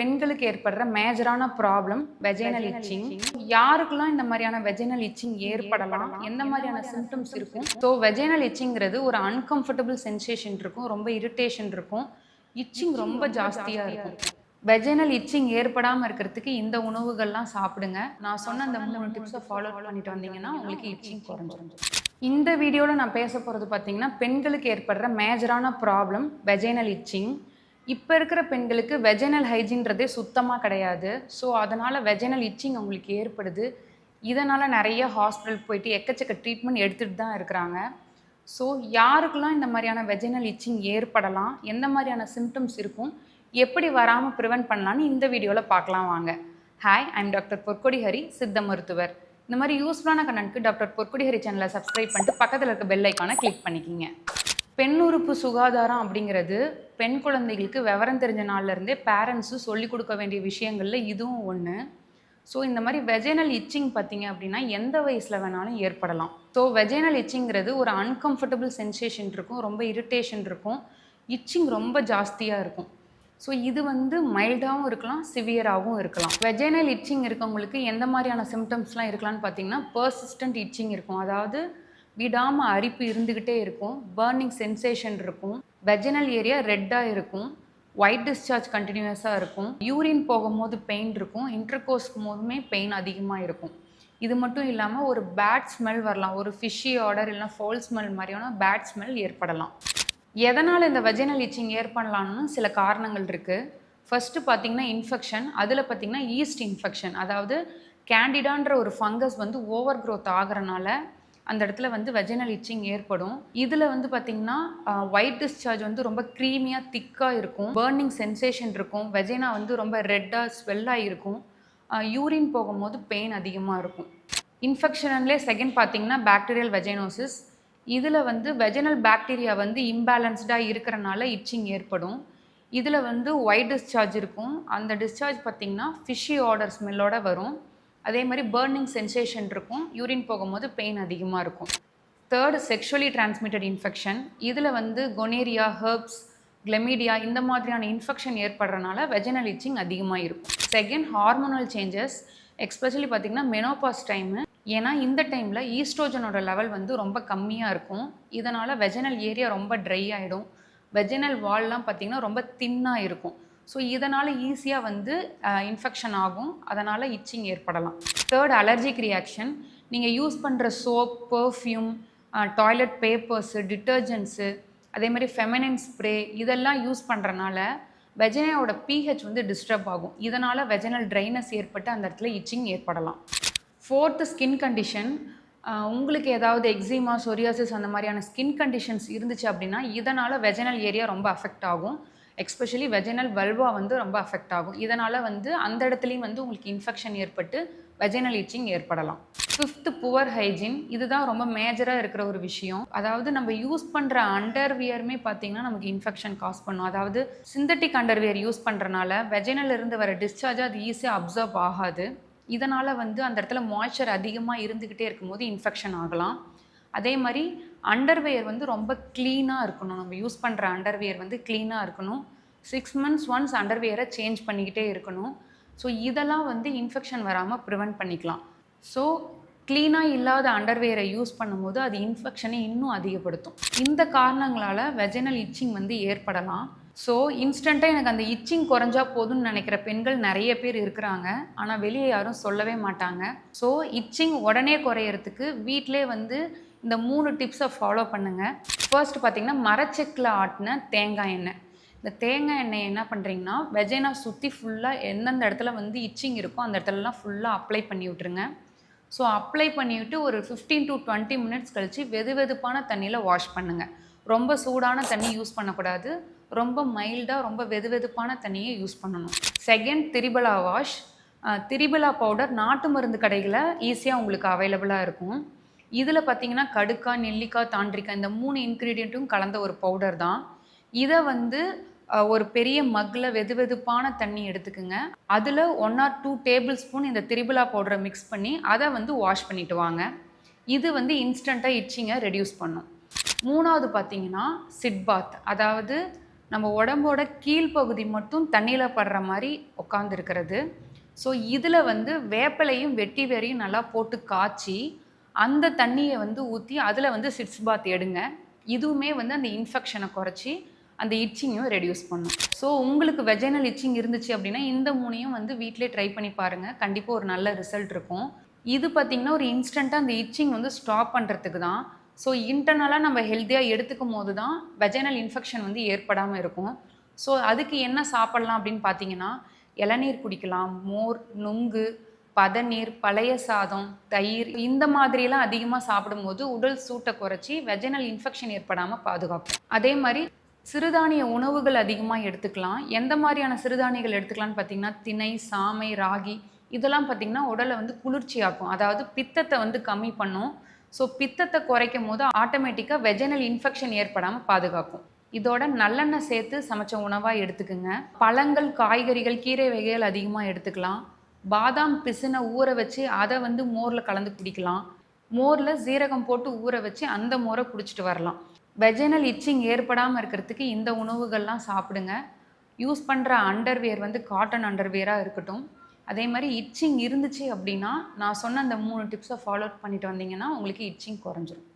பெண்களுக்கு ஏற்படுற மேஜரான ப்ராப்ளம் வெஜைனல் இச்சிங் யாருக்கெல்லாம் இந்த மாதிரியான வெஜைனல் இச்சிங் ஏற்படலாம்? எந்த மாதிரியான சிம்டம்ஸ் இருக்கும்? ஸோ வெஜைனல் இச்சிங்கிறது ஒரு அன்கம்ஃபர்டபுள் சென்சேஷன் இருக்கும். ரொம்ப இரிட்டேஷன் இருக்கும். இச்சிங் ரொம்ப ஜாஸ்தியாக இருக்கும். வெஜைனல் இச்சிங் ஏற்படாமல் இருக்கிறதுக்கு இந்த உணவுகள்லாம் சாப்பிடுங்க. நான் சொன்ன அந்த மூணு டிப்ஸை ஃபாலோ பண்ணிட்டு வந்தீங்கன்னா உங்களுக்கு இச்சிங் குறைஞ்சிரும். இந்த வீடியோவில் நான் பேச போகிறது பார்த்தீங்கன்னா பெண்களுக்கு ஏற்படுற மேஜரான ப்ராப்ளம் வெஜைனல் இச்சிங் இப்போ இருக்கிற பெண்களுக்கு வெஜைனல் ஹைஜின்றதே சுத்தமாக கிடையாது. ஸோ அதனால் வெஜைனல் இச்சிங் அவங்களுக்கு ஏற்படுது. இதனால் நிறைய ஹாஸ்பிட்டல் போயிட்டு எக்கச்சக்க ட்ரீட்மெண்ட் எடுத்துகிட்டு தான் இருக்கிறாங்க. ஸோ யாருக்கெல்லாம் இந்த மாதிரியான வெஜைனல் இச்சிங் ஏற்படலாம்? எந்த மாதிரியான சிம்டம்ஸ் இருக்கும்? எப்படி வராமல் ப்ரிவென்ட் பண்ணலான்னு இந்த வீடியோவில் பார்க்கலாம் வாங்க. Hi I'm doctor Porkodi Hari சித்த மருத்துவர். இந்த மாதிரி யூஸ்ஃபுல்லான கண்ணனுக்கு டாக்டர் பொற்கொடி ஹரி சேனலை சப்ஸ்கிரைப் பண்ணிட்டு பக்கத்தில் இருக்க பெல் ஐக்கானை கிளிக் பண்ணிக்கிங்க. பெண் உறுப்பு சுகாதாரம் அப்படிங்கிறது பெண் குழந்தைகளுக்கு விவரம் தெரிஞ்ச நாள்ல இருந்தே பேரண்ட்ஸு சொல்லிக் கொடுக்க வேண்டிய விஷயங்களில் இதுவும் ஒன்று ஸோ இந்த மாதிரி வெஜைனல் இச்சிங் பார்த்தீங்க அப்படின்னா எந்த வயசில் வேணாலும் ஏற்படலாம். ஸோ வெஜைனல் இச்சிங்கிறது ஒரு அன்கம்ஃபர்டபுள் சென்சேஷன் இருக்கும் ரொம்ப இரிட்டேஷன் இருக்கும் இச்சிங் ரொம்ப ஜாஸ்தியாக இருக்கும். ஸோ இது வந்து மைல்டாகவும் இருக்கலாம் சிவியராகவும் இருக்கலாம். வெஜைனல் இச்சிங் இருக்கவங்களுக்கு எந்த மாதிரியான சிம்டம்ஸ்லாம் இருக்கலாம்னு பார்த்தீங்கன்னா பர்சிஸ்டன்ட் இச்சிங் இருக்கும். அதாவது விடாமல் அரிப்பு இருந்துக்கிட்டே இருக்கும். பேர்னிங் சென்சேஷன் இருக்கும். வெஜினல் ஏரியா ரெட்டாக இருக்கும். ஒயிட் டிஸ்சார்ஜ் கண்டினியூஸாக இருக்கும். யூரின் போகும்போது பெயின் இருக்கும். இன்டர்கோஸ்க்கு போதுமே பெயின் அதிகமாக இருக்கும். இது மட்டும் இல்லாமல் ஒரு பேட் ஸ்மெல் வரலாம். ஒரு ஃபிஷ்ஷி ஆர்டர் இல்லைனா ஃபோல் ஸ்மெல் மாதிரியான பேட் ஸ்மெல் ஏற்படலாம். எதனால் இந்த வெஜினல் இச்சிங் ஏற்படலாம்னு சில காரணங்கள் இருக்குது ஃபஸ்ட்டு பார்த்தீங்கன்னா இன்ஃபெக்ஷன் அதில் பார்த்தீங்கன்னா ஈஸ்ட் இன்ஃபெக்ஷன் அதாவது கேண்டிடான்ற ஒரு ஃபங்கஸ் வந்து ஓவர் க்ரோத் ஆகிறனால அந்த இடத்துல வந்து வெஜினல் இச்சிங் ஏற்படும். இதில் வந்து பார்த்திங்கன்னா ஒயிட் டிஸ்சார்ஜ் வந்து ரொம்ப க்ரீமியாக திக்காக இருக்கும். பேர்னிங் சென்சேஷன் இருக்கும். வெஜைனா வந்து ரொம்ப ரெட்டாக ஸ்வெல்லாக இருக்கும். யூரின் போகும்போது பெயின் அதிகமாக இருக்கும். இன்ஃபெக்ஷன்லேயே செகண்ட் பார்த்தீங்கன்னா பேக்டீரியல் வெஜைனோசிஸ் இதில் வந்து வெஜினல் பாக்டீரியா வந்து இம்பேலன்ஸ்டாக இருக்கிறனால இச்சிங் ஏற்படும். இதில் வந்து ஒயிட் டிஸ்சார்ஜ் இருக்கும். அந்த டிஸ்சார்ஜ் பார்த்திங்கன்னா ஃபிஷ்ஷி ஆர்டர் ஸ்மெல்லோட வரும். அதே மாதிரி பேர்னிங் சென்சேஷன் இருக்கும். யூரின் போகும்போது பெயின் அதிகமாக இருக்கும். தேர்டு செக்ஷுவலி டிரான்ஸ்மிட்டட் இன்ஃபெக்ஷன் இதில் வந்து கொனேரியா ஹெர்ப்ஸ் கிளமீடியா இந்த மாதிரியான இன்ஃபெக்ஷன் ஏற்படுறனால வெஜினல் இச்சிங் அதிகமாக இருக்கும். செகண்ட் ஹார்மோனல் சேஞ்சஸ் எக்ஸ்பெஷலி பார்த்திங்கன்னா மெனோபாஸ் டைமு ஏன்னா இந்த டைமில் ஈஸ்ட்ரோஜனோட லெவல் வந்து ரொம்ப கம்மியாக இருக்கும். இதனால் வெஜினல் ஏரியா ரொம்ப ட்ரை ஆகிடும் வெஜினல் வால்லாம் பார்த்திங்கன்னா ரொம்ப தின்னாக இருக்கும். ஸோ இதனால் ஈஸியாக வந்து இன்ஃபெக்ஷன் ஆகும். அதனால் இச்சிங் ஏற்படலாம். தேர்ட் அலர்ஜிக் ரியாக்ஷன் நீங்கள் யூஸ் பண்ணுற soap perfume toilet papers detergents அதே மாதிரி ஃபெமினின் ஸ்ப்ரே இதெல்லாம் யூஸ் பண்ணுறனால வெஜனையோட பிஹெச் வந்து டிஸ்டர்ப் ஆகும். இதனால் வெஜனல் ட்ரைனஸ் ஏற்பட்டு அந்த இடத்துல இச்சிங் ஏற்படலாம். ஃபோர்த்து ஸ்கின் கண்டிஷன் உங்களுக்கு ஏதாவது எக்ஸிமா சொரியாசிஸ் அந்த மாதிரியான ஸ்கின் கண்டிஷன்ஸ் இருந்துச்சு அப்படின்னா இதனால் வெஜனல் ஏரியா ரொம்ப அஃபெக்ட் ஆகும். எக்ஸ்பெஷலி வெஜினல் வல்வா வந்து ரொம்ப அஃபெக்ட் ஆகும். இதனால் வந்து அந்த இடத்துலையும் வந்து உங்களுக்கு இன்ஃபெக்ஷன் ஏற்பட்டு வெஜினல் இச்சிங் ஏற்படலாம். ஃபிஃப்த்து புவர் ஹைஜின் இதுதான் ரொம்ப மேஜராக இருக்கிற ஒரு விஷயம். அதாவது நம்ம யூஸ் பண்ணுற அண்டர்வியருமே பார்த்தீங்கன்னா நமக்கு இன்ஃபெக்ஷன் காஸ் பண்ணும். அதாவது சிந்தட்டிக் அண்டர்வியர் யூஸ் பண்ணுறனால வெஜினல் இருந்து வர டிஸ்சார்ஜ் அது ஈஸியாக அப்சர்வ் ஆகாது. இதனால் வந்து அந்த இடத்துல மாய்ச்சர் அதிகமாக இருந்துக்கிட்டே இருக்கும்போது இன்ஃபெக்ஷன் ஆகலாம். அதே மாதிரி அண்டர்வேர் வந்து ரொம்ப க்ளீனாக இருக்கணும். நம்ம யூஸ் பண்ணுற அண்டர்வேர் வந்து க்ளீனாக இருக்கணும். சிக்ஸ் மந்த்ஸ் ஒன்ஸ் அண்டர்வேரை சேஞ்ச் பண்ணிக்கிட்டே இருக்கணும். ஸோ இதெல்லாம் வந்து இன்ஃபெக்ஷன் வராமல் ப்ரிவெண்ட் பண்ணிக்கலாம். ஸோ க்ளீனாக இல்லாத அண்டர்வேரை யூஸ் பண்ணும்போது அது இன்ஃபெக்ஷனை இன்னும் அதிகப்படுத்தும். இந்த காரணங்களால் வெஜினல் இச்சிங் வந்து ஏற்படலாம். ஸோ இன்ஸ்டண்ட்டாக எனக்கு அந்த இச்சிங் குறைஞ்சா போதும்னு நினைக்கிற பெண்கள் நிறைய பேர் இருக்கிறாங்க. ஆனால் வெளியே யாரும் சொல்லவே மாட்டாங்க. ஸோ இச்சிங் உடனே குறையறதுக்கு வீட்டிலே வந்து இந்த மூணு டிப்ஸை ஃபாலோ பண்ணுங்கள் ஃபர்ஸ்ட் பார்த்தீங்கன்னா மரச்செக்கில் ஆட்டின தேங்காய் எண்ணெய். இந்த தேங்காய் எண்ணெய் என்ன பண்ணுறீங்கன்னா வெஜைனா சுற்றி ஃபுல்லாக எந்தெந்த இடத்துல வந்து இச்சிங் இருக்கோ அந்த இடத்துலலாம் ஃபுல்லாக அப்ளை பண்ணி விட்ருங்க ஸோ அப்ளை பண்ணிவிட்டு ஒரு ஃபிஃப்டீன் டு டுவெண்ட்டி மினிட்ஸ் கழித்து வெது வெதுப்பான தண்ணியில் வாஷ் பண்ணுங்கள் ரொம்ப சூடான தண்ணி யூஸ் பண்ணக்கூடாது. ரொம்ப மைல்டாக ரொம்ப வெது வெதுப்பான தண்ணியை யூஸ் பண்ணணும். Second triphala wash triphala powder நாட்டு மருந்து கடைகளில் ஈஸியாக உங்களுக்கு அவைலபிளாக இருக்கும். இதில் பார்த்தீங்கன்னா கடுக்காய் நெல்லிக்காய் தாண்டிக்காய் இந்த மூணு இன்க்ரீடியண்ட்டும் கலந்த ஒரு பவுடர் தான். இதை வந்து ஒரு பெரிய மக்கில் வெது வெதுப்பான தண்ணி எடுத்துக்குங்க. அதில் one or two tablespoon இந்த திரிபுலா பவுடரை மிக்ஸ் பண்ணி அதை வந்து வாஷ் பண்ணிட்டு வாங்க. இது வந்து இன்ஸ்டண்ட்டாக இட்சிங்கை ரெடியூஸ் பண்ணும். மூணாவது பார்த்தீங்கன்னா சிட் பாத் அதாவது நம்ம உடம்போட கீழ்ப்பகுதி மட்டும் தண்ணியில் படுற மாதிரி உட்காந்துருக்கிறது ஸோ இதில் வந்து வேப்பிலையும் வெட்டி வேரையும் நல்லா போட்டு காய்ச்சி அந்த தண்ணியை வந்து ஊற்றி அதில் வந்து சிட்ஸ் பாத் எடுங்க. இதுவுமே வந்து அந்த இன்ஃபெக்ஷனை குறைச்சி அந்த இச்சிங்கையும் ரெடியூஸ் பண்ணும். ஸோ உங்களுக்கு வெஜைனல் இச்சிங் இருந்துச்சு அப்படின்னா இந்த மூணையும் வந்து வீட்டிலே ட்ரை பண்ணி பாருங்கள் கண்டிப்பாக ஒரு நல்ல ரிசல்ட் இருக்கும். இது பார்த்திங்கன்னா ஒரு இன்ஸ்டண்ட்டாக அந்த இச்சிங் வந்து ஸ்டாப் பண்ணுறதுக்கு தான். ஸோ இன்டர்னலாக நம்ம ஹெல்த்தியாக எடுத்துக்கும் போது தான் வெஜைனல் இன்ஃபெக்ஷன் வந்து ஏற்படாமல் இருக்கும். ஸோ அதுக்கு என்ன சாப்பிட்லாம் அப்படின்னு பார்த்தீங்கன்னா இளநீர் குடிக்கலாம் மோர் நுங்கு பதநீர் பழைய சாதம் தயிர் இந்த மாதிரிலாம் அதிகமாக சாப்பிடும்போது உடல் சூட்டை குறைச்சி வெஜனல் இன்ஃபெக்ஷன் ஏற்படாமல் பாதுகாக்கும். அதே மாதிரி சிறுதானிய உணவுகள் அதிகமாக எடுத்துக்கலாம். எந்த மாதிரியான சிறுதானியங்கள் எடுத்துக்கலாம்னு பார்த்தீங்கன்னா திணை சாமை ராகி இதெல்லாம் பார்த்திங்கன்னா உடலை வந்து குளிர்ச்சியாக்கும். அதாவது பித்தத்தை வந்து கம்மி பண்ணும். ஸோ பித்தத்தை குறைக்கும் போது ஆட்டோமேட்டிக்காக வெஜனல் இன்ஃபெக்ஷன் ஏற்படாமல் பாதுகாக்கும். இதோட நல்லெண்ணெய் சேர்த்து சமைச்ச உணவாக எடுத்துக்குங்க. பழங்கள் காய்கறிகள் கீரை வகைகள் அதிகமாக எடுத்துக்கலாம். பாதாம் பிசுனை ஊற வச்சு அதை வந்து மோரில் கலந்து குடிக்கலாம். மோரில் சீரகம் போட்டு ஊற வச்சு அந்த மோரை குடிச்சிட்டு வரலாம். வெஜினல் இச்சிங் ஏற்படாமல் இருக்கிறதுக்கு இந்த உணவுகள்லாம் சாப்பிடுங்க. யூஸ் பண்ணுற அண்டர்வேர் வந்து காட்டன் அண்டர்வேராக இருக்கட்டும். அதே மாதிரி இச்சிங் இருந்துச்சு அப்படின்னா நான் சொன்ன அந்த மூணு டிப்ஸை ஃபாலோ பண்ணிட்டு வந்தீங்கன்னா உங்களுக்கு இச்சிங் குறைஞ்சிரும்.